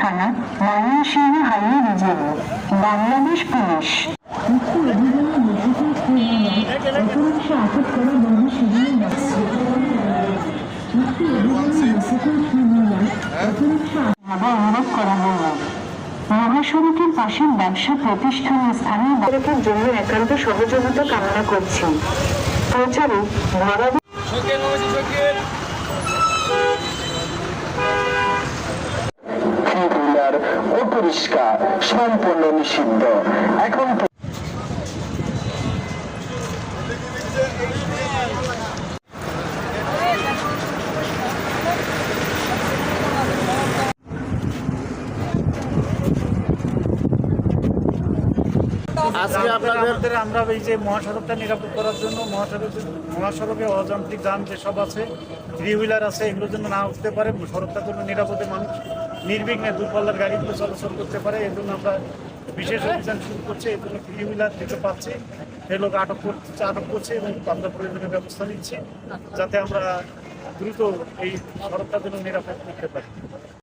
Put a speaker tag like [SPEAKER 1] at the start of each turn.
[SPEAKER 1] থানা Mymensingh highway region Bangladesh police. অনুরোধ করা হল মহাসড়কের পাশের ব্যবসা প্রতিষ্ঠান স্থানীয় ব্যবসার জন্য একান্ত সহযোগিতা কামনা করছি। প্রচারে
[SPEAKER 2] শোকের নবজি শোকের
[SPEAKER 3] থ্রি হুইলার অপরিষ্কার সম্পূর্ণ নিষিদ্ধ। এখন
[SPEAKER 4] আজকে আপনাদের আমরা এই যে মহাসড়কটা নিরাপদ করার জন্য মহাসড়ক মহাসড়কে অযান্ত্রিক যান যেসব আছে থ্রি হুইলার আছে এগুলোর জন্য না উঠতে পারে। সড়কটার জন্য নিরাপদে মানুষ নির্বিঘ্নে দূরপাল্লার গাড়িগুলো চলাচল করতে পারে, এর জন্য আমরা বিশেষ অভিযান শুরু করছি, এর জন্য থ্রি হুইলার দেখতে পাচ্ছি। এই লোক আটক করছে আটক করছে এবং আমরা প্রয়োজনীয় ব্যবস্থা নিচ্ছি, যাতে আমরা দ্রুত এই সড়কটা যেন নিরাপদ করতে পারি।